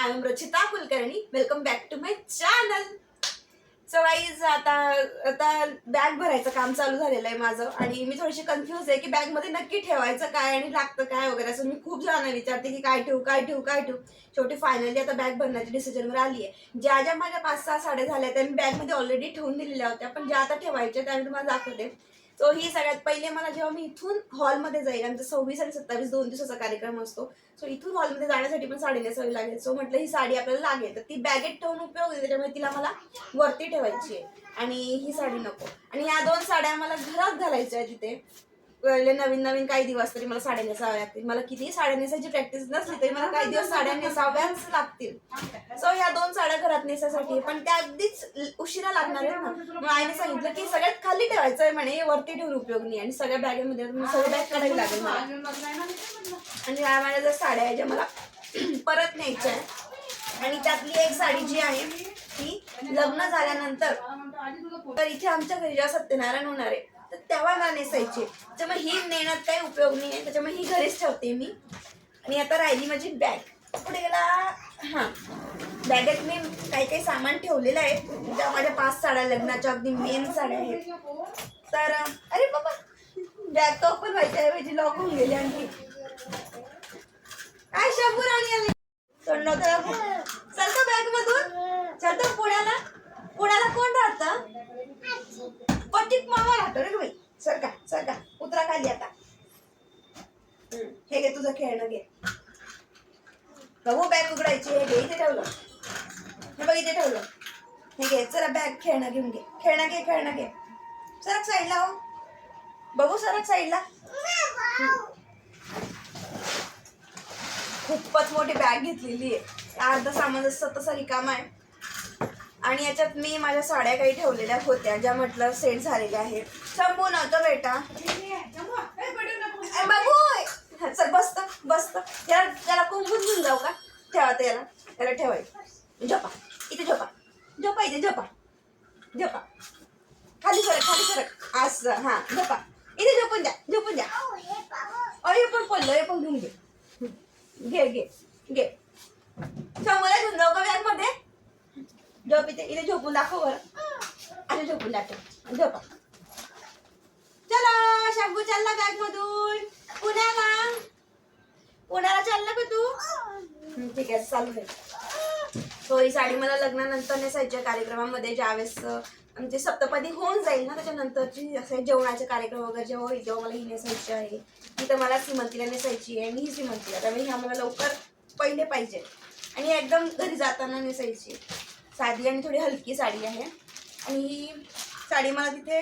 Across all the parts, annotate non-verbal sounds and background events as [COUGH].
I am Rachita Kulkarni welcome back to my channel so wise आता आता bag भरायचं काम चालू झालेलं आहे माझं आणि मी थोडीशी कन्फ्यूज आहे की बॅगमध्ये नक्की ठेवायचं काय आणि लागतं काय वगैरे. असं मी खूप जणांना विचारते की काय ठेवू काय ठेवू काय ठेवू. शेवटी फायनली आता बॅग भरण्याच्या डिसिजनवर आली आहे ज्या ज्या माझ्या पाच सहा साड्या झाल्या त्या मी बॅगमध्ये ऑलरेडी ठेवून दिलेल्या होत्या पण ज्या आता ठेवायच्या त्या मी तुम्हाला दाखवते. सो ही सगळ्यात पहिले मला जेव्हा मी इथून हॉलमध्ये जाईल आमचा सव्वीस आणि सत्तावीस दोन दिवसाचा कार्यक्रम असतो सो इथून हॉलमध्ये जाण्यासाठी पण साडी नेसावी लागेल. सो म्हटलं ही साडी आपल्याला लागेल तर ती बॅगेत ठेवून उपयोग आहे त्याच्यामुळे तिला मला वरती ठेवायची आहे. आणि ही साडी नको. आणि ह्या दोन साड्या मला घरात घालायच्या आहेत तिथे पहिले नवीन नवीन काही दिवस तरी मला साड्या नेसाव्या लागतील. मला किती साड्या नेसायची प्रॅक्टिस नसली तरी मला काही दिवस साड्या नेसाव्याच लागतील. सो ह्या दोन साड्या घरात नेसायसाठी. पण त्या अगदीच उशिरा लागणार आहेत ना. मग आईने सांगितलं की सगळ्यात खाली ठेवायचं आहे म्हणे वरती ठेवून उपयोग नाही. आणि सगळ्या बॅगेमध्ये सगळं बॅग काढावी लागेल मला. आणि ह्या माझ्या जर साड्या आहे ज्या मला [CLEARS THROAT] परत न्यायच्या आहे आणि त्यातली एक साडी जी आहे ती लग्न झाल्यानंतर. तर इथे आमच्या घरी जेव्हा सत्यनारायण होणार आहे तेव्हा मला नेसायची. त्याच्यामुळे ही नेण्यात काही उपयोग नाही आहे त्याच्यामुळे ही घरीच ठेवते मी. आणि आता राहिली माझी बॅग. पुढे गेला हां. बॅगेत मी काही काही सामान ठेवलेलं आहे. त्या माझ्या पाच साड्या लग्नाच्या अगदी मेन साड्या आहेत. तर अरे बाबा बॅग तर ओपन व्हायच्या ऐवजी लॉक होऊन गेली आणखी. काय शंभू राणी आली? नव्हतं चलतो बॅग मधून. चलतो पुण्याला. पुण्याला कोण राहतं? पतिक मामा राहतो रे बाई. सरका सरका उतरा खाली आता. हे घे तुझं खेळणं घे. बघू बॅग उघडायची हे घे इथे ठेवलं. हे बघ इथे ठेवलं. हे घे चला बॅग खेळणं घेऊन घे. खेळणं घे खेळणं घे. सरक साईडला हो. बघू सरक साईडला खूपच मोठी बॅग घेतलेली आहे. अर्ध सामान जसं तसं रिकामा आहे. आणि याच्यात मी माझ्या साड्या काही ठेवलेल्या होत्या ज्या म्हटलं सेट झालेल्या आहेत. शंभू नव्हतं बेटा. बाबू चल बसत बसत. त्याला त्याला कुंभून घेऊन जाऊ का? ठेवा त्याला. त्याला ठेवायचं. झोपा. इथे झोपा. झोपा इथे झोपा. झोपा. खाली सरक खाली सरक. असं हा झोपा. इथे झोपून द्या झोपून द्या. अरे पण पडलं हे पण घेऊन घे. घे घे घे. शंभूला घेऊन जाऊ का बॅगमध्ये? झोप इथे इथे झोपून दाखव बरं. अरे झोपून दाखव. झोपा. चला शंभू चालला बॅग मधून पुण्याला पुण्याला चालला का तू. ठीक आहे चालू आहे. तो ही साडी मला लग्नानंतर नेसायच्या कार्यक्रमामध्ये ज्यावेळेस म्हणजे आमची सप्तपदी होऊन जाईल ना त्याच्यानंतरची असे जेवणाचे कार्यक्रम वगैरे जेव्हा होईल तेव्हा मला ही नेसायची आहे. ही तर मला श्रीमंतीला नेसायची आहे आणि ही श्रीमंतीला. त्यामुळे ह्या मला लवकर पहिले पाहिजे. आणि एकदम घरी जाताना नेसायची साधी आणि थोडी हलकी साडी आहे. आणि ही साडी मला तिथे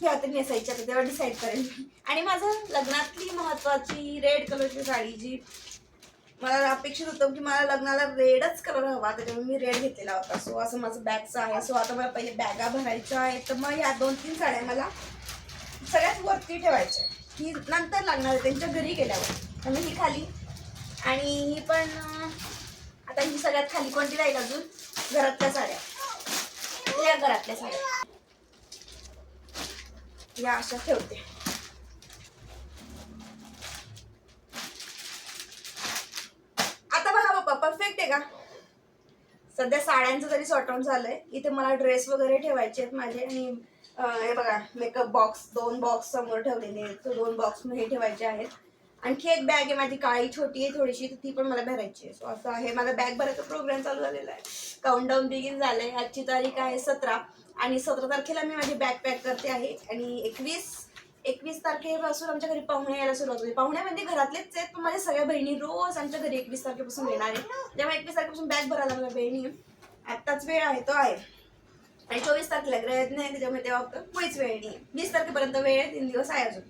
ह्या तरी नेसायची आता तेव्हा डिसाईड करेन आणि माझं लग्नातली महत्त्वाची रेड कलरची साडी जी मला अपेक्षित होतं की मला लग्नाला रेडच कलर हवा त्याच्यामुळे मी रेड घेतलेला होता. सो असं माझं बॅगचं आहे. सो आता मला पहिले बॅगा भरायच्या आहेत. तर मग या दोन तीन साड्या मला सगळ्यात वरती ठेवायच्या ही नंतर लागणार आहे. त्यांच्या घरी गेल्यावर. त्यामुळे ही खाली. आणि ही पण आता ही सगळ्यात खाली कोणती राहील अजून? घरातल्या साड्या. या घरातल्या साड्या. या अशा ठेवते. आता बघा बाप्पा परफेक्ट आहे का? सध्या साड्यांचं तरी सॉर्ट आउट झालंय. इथे मला ड्रेस वगैरे ठेवायचे आहेत माझे आणि हे बघा मेकअप बॉक्स दोन बॉक्स समोर ठेवलेले आहेत. दोन बॉक्स हे ठेवायचे आहेत. आणखी एक बॅग आहे माझी काळी छोटी आहे थोडीशी तर ती पण मला भरायची आहे. सो असं आहे. माझा बॅग भरायचा प्रोग्राम चालू झालेला आहे. काउंटडाऊन बिगिन झालंय. आजची तारीख आहे सतरा. आणि सतरा तारखेला मी माझी बॅग पॅक करते आहे. आणि एकवीस एकवीस तारखेपासून आमच्या घरी पाहुणे यायला सुरुवात होते. पाहुणे म्हणजे घरातलेच आहेत पण माझ्या सगळ्या बहिणी रोज आमच्या घरी एकवीस तारखेपासून येणार आहे त्यामुळे एकवीस तारखेपासून बॅग भरायला मला बहिणी आत्ताच वेळ आहे तो आहे. आणि चोवीस तारखेला ग्रह नाही त्याच्यामुळे तेव्हा फक्त मुळीच वेळ नाही. वीस तारखेपर्यंत वेळ आहे तीन दिवस आहे अजून.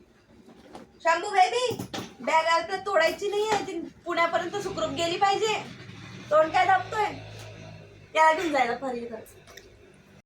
शंभू बेबी बॅग तर तोडायची नाही आहे. ती पुण्यापर्यंत सुखरूप गेली पाहिजे. तोंड काय दाबतोय? त्याला घेऊन जायला फार